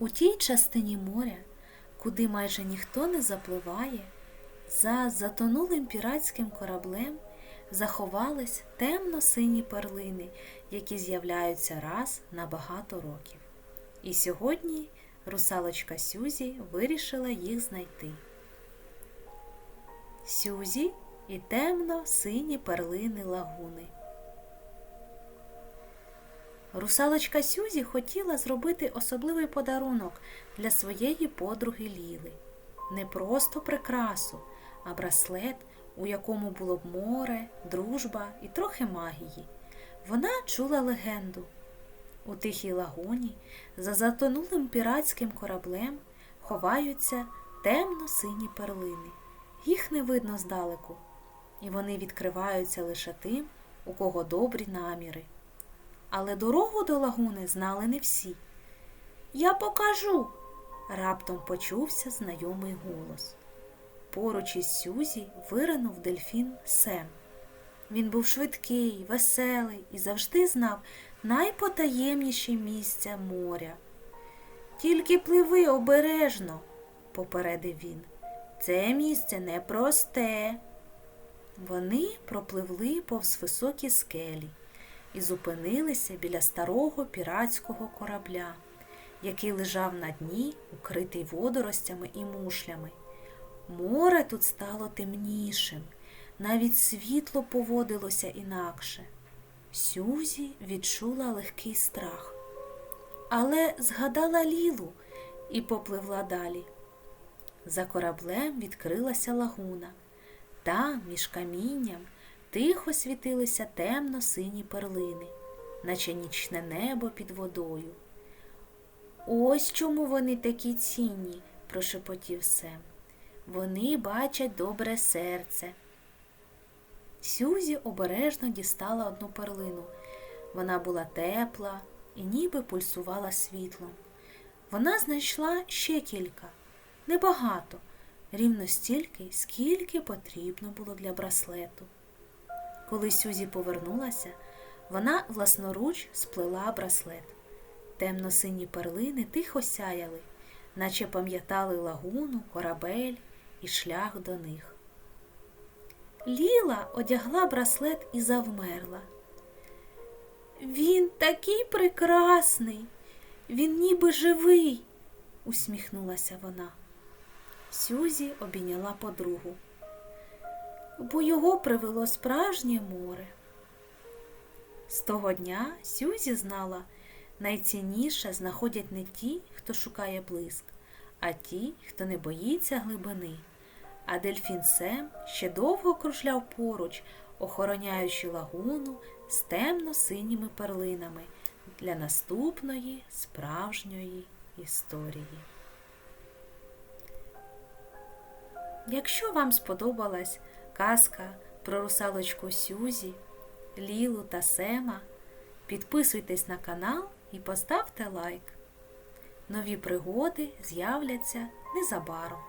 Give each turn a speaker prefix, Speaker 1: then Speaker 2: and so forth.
Speaker 1: У тій частині моря, куди майже ніхто не запливає, за затонулим піратським кораблем заховались темно-сині перлини, які з'являються раз на багато років. І сьогодні русалочка Сюзі вирішила їх знайти. Сюзі і темно-сині перлини лагуни. Русалочка Сюзі хотіла зробити особливий подарунок для своєї подруги Ліли. Не просто прикрасу, а браслет, у якому було б море, дружба і трохи магії. Вона чула легенду. У тихій лагуні за затонулим піратським кораблем ховаються темно-сині перлини. Їх не видно здалеку, і вони відкриваються лише тим, у кого добрі наміри. Але дорогу до лагуни знали не всі. Я покажу. раптом почувся знайомий голос. Поруч із Сюзі виринув дельфін Сем. Він був швидкий, веселий і завжди знав найпотаємніші місця моря. Тільки пливи обережно, попередив він. Це місце непросте. Вони пропливли повз високі скелі і зупинилися біля старого піратського корабля, який лежав на дні, укритий водоростями і мушлями. Море тут стало темнішим, навіть світло поводилося інакше. Сюзі відчула легкий страх, але згадала Лілу і попливла далі. За кораблем відкрилася лагуна. Там, між камінням, тихо світилися темно-сині перлини, наче нічне небо під водою. Ось чому вони такі цінні, прошепотів Сем. Вони бачать добре серце. Сюзі обережно дістала одну перлину. Вона була тепла і ніби пульсувала світлом. Вона знайшла ще кілька, небагато, рівно стільки, скільки потрібно було для браслету. Коли Сюзі повернулася, вона власноруч сплела браслет. Темно-сині перлини тихо сяяли, наче пам'ятали лагуну, корабель і шлях до них. Ліла одягла браслет і завмерла. Він такий прекрасний, він ніби живий, усміхнулася вона. Сюзі обійняла подругу, бо його привело справжнє море. З того дня Сюзі знала, найцінніше знаходять не ті, хто шукає блиск, а ті, хто не боїться глибини. А дельфін Сем ще довго кружляв поруч, охороняючи лагуну з темно-синіми перлинами для наступної справжньої історії. Якщо вам сподобалась казка про русалочку Сюзі, Лілу та Сема, підписуйтесь на канал і поставте лайк. Нові пригоди з'являться незабаром.